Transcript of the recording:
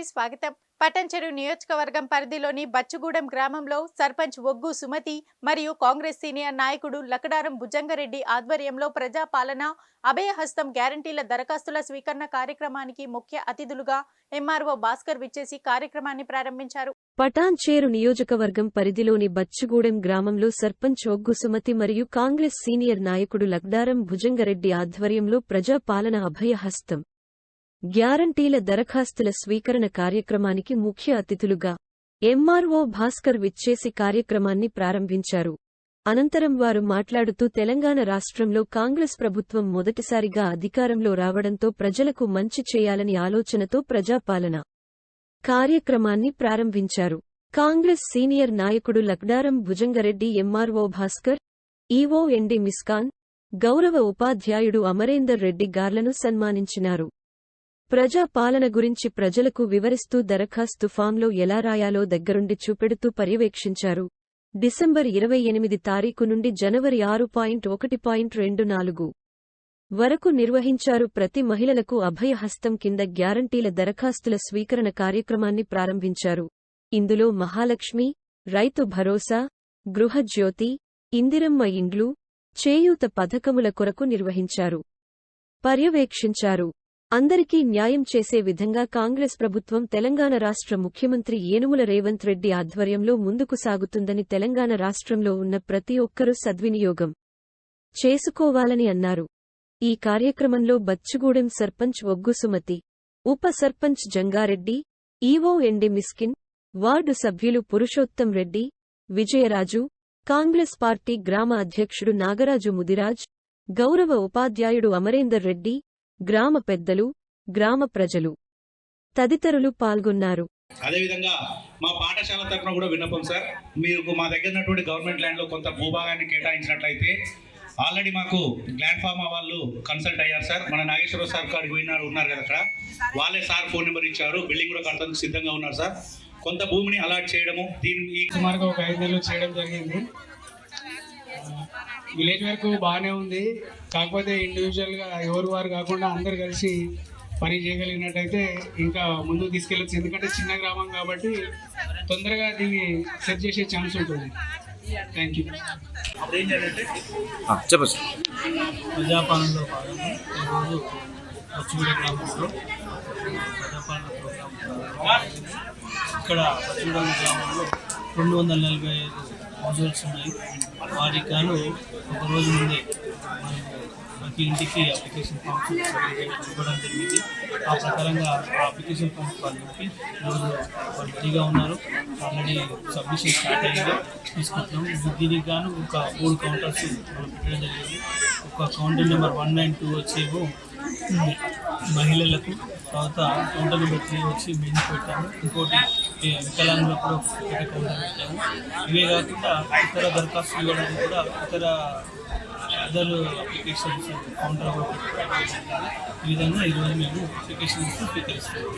కి స్వాగతం. పటంచెరు నియోజకవర్గం పరిధిలోని బచ్చుగూడెం గ్రామంలో సర్పంచ్ ఒగ్గు సుమతి మరియు కాంగ్రెస్ సీనియర్ నాయకుడు లకడారం భుజంగరెడ్డి ఆధ్వర్యంలో ప్రజాపాలన అభయహస్తం గ్యారంటీల దరఖాస్తుల స్వీకరణ కార్యక్రమానికి ముఖ్య అతిథులుగా ఎంఆర్ఓ భాస్కర్ విచ్చేసి కార్యక్రమాన్ని ప్రారంభించారు. పటాన్చేరు నియోజకవర్గం పరిధిలోని బచ్చుగూడెం గ్రామంలో సర్పంచ్ ఒగ్గు సుమతి మరియు కాంగ్రెస్ సీనియర్ నాయకుడు లగ్దారం భుజంగరెడ్డి ఆధ్వర్యంలో ప్రజాపాలన అభయహస్తం గ్యారంటీల దరఖాస్తుల స్వీకరణ కార్యక్రమానికి ముఖ్య అతిథులుగా ఎంఆర్ఓ భాస్కర్ విచ్చేసి కార్యక్రమాన్ని ప్రారంభించారు. అనంతరం వారు మాట్లాడుతూ తెలంగాణ రాష్ట్రంలో కాంగ్రెస్ ప్రభుత్వం మొదటిసారిగా అధికారంలో రావడంతో ప్రజలకు మంచి చేయాలని ఆలోచనతో ప్రజాపాలన కార్యక్రమాన్ని ప్రారంభించారు. కాంగ్రెస్ సీనియర్ నాయకుడు Lakdaram Bhujangareddy MRO Bhaskar EO MD Miskin గౌరవ ఉపాధ్యాయుడు అమరేందర్ రెడ్డి గార్లను సన్మానించినారు. ప్రజా పాలన గురించి ప్రజలకు వివరిస్తూ దరఖాస్తు ఫామ్లో ఎలా రాయాలో దగ్గరుండి చూపెడుతూ పర్యవేక్షించారు. డిసెంబర్ ఇరవై ఎనిమిది తారీఖు నుండి జనవరి ఆరు పాయింట్ ఒకటి పాయింట్ రెండు నాలుగు వరకు నిర్వహించారు. ప్రతి మహిళలకు అభయహస్తం కింద గ్యారంటీల దరఖాస్తుల స్వీకరణ కార్యక్రమాన్ని ప్రారంభించారు. ఇందులో మహాలక్ష్మి రైతు భరోసా గృహజ్యోతి ఇందిరమ్మ ఇండ్లు చేయూత పథకముల కొరకు నిర్వహించారు. పర్యవేక్షించారు. అందరికీ న్యాయం చేసే విధంగా కాంగ్రెస్ ప్రభుత్వం తెలంగాణ రాష్ట్ర ముఖ్యమంత్రి ఏనుముల రేవంత్ రెడ్డి ఆధ్వర్యంలో ముందుకు సాగుతుందని తెలంగాణ రాష్ట్రంలో ఉన్న ప్రతి ఒక్కరూ సద్వినియోగం చేసుకోవాలని అన్నారు. ఈ కార్యక్రమంలో బచ్చుగూడెం సర్పంచ్ ఒగ్గు సుమతి ఉప sarpanch Jangareddy EO MD Miskin ward సభ్యులు పురుషోత్తం రెడ్డి విజయరాజు కాంగ్రెస్ పార్టీ గ్రామ అధ్యక్షుడు నాగరాజు ముదిరాజ్ గౌరవ ఉపాధ్యాయుడు అమరేందర్ రెడ్డి గ్రామ పెద్దలు గ్రామ ప్రజలు తదితరులు పాల్గొన్నారు. అదేవిధంగా మా పాఠశాల తరఫున కూడా విన్నపం సార్. మీకు మా దగ్గర ఉన్నటువంటి గవర్నమెంట్ ల్యాండ్లో కొంత భూభాగాన్ని కేటాయించినట్లయితే ఆల్రెడీ మాకు ల్యాండ్ ఫార్మా వాళ్ళు కన్సల్ట్ అయ్యారు సార్. మన నాగేశ్వరరావు సార్ కాడికి పోయినారు ఉన్నారు కదా అక్కడ. వాళ్ళే సార్ ఫోన్ నెంబర్ ఇచ్చారు. బిల్డింగ్ కూడా కడతానికి సిద్ధంగా ఉన్నారు సార్. కొంత భూమిని అలాట్ చేయడము దీని ఈ సుమారుగా ఒక ఐదు నెలలు చేయడం జరిగింది. విలేజ్ వరకు బాగానే ఉంది. కాకపోతే ఇండివిజువల్గా ఎవరు వారు కాకుండా అందరు కలిసి పని చేయగలిగినట్టయితే ఇంకా ముందుకు తీసుకెళ్ళచ్చు. ఎందుకంటే చిన్న గ్రామం కాబట్టి తొందరగా దీన్ని సెట్ చేసే ఛాన్స్ ఉంటుంది. థ్యాంక్ యూ చెప్పచ్చు ప్రజాపాలనలో భాగంగా ఈరోజు పచ్చిగూడ గ్రామంలో ప్రజాపాలన ప్రోగ్రాం ఇక్కడ గ్రామంలో రెండు వందల నలభై ఐదు హౌజుల్స్ ఉన్నాయి వాటికి గాను ఒక రోజు ముందే ప్రతి ఇంటికి అప్లికేషన్ ఫామ్స్ ఇవ్వడం జరిగింది. ఆ ప్రకారంగా ఆ అప్లికేషన్ ఫామ్స్ వాళ్ళు నింపి ఈరోజు వాళ్ళు ఫ్రీగా ఉన్నారు. ఆల్రెడీ సబ్మిషన్ స్టార్ట్ అయ్యింది తీసుకుంటున్నాం దీనికి గాను ఒక మూడు కౌంటర్స్ మనం పెట్టడం జరిగింది. ఒక counter number one nine two వచ్చేమో మహిళలకు తర్వాత కౌంటర్ పెట్టి వచ్చి మెయిన్ పెట్టాము. ఇంకోటి ఈ వికలాంగులకు కూడా ఒక పెట్టాము. ఇవే కాకుండా ఇతర దరఖాస్తులు ఇవ్వడానికి కూడా ఇతర అదర్ అప్లికేషన్స్ కౌంటర్ కూడా ఈ విధంగా ఈరోజు మేము అప్లికేషన్స్ స్వీకరిస్తాము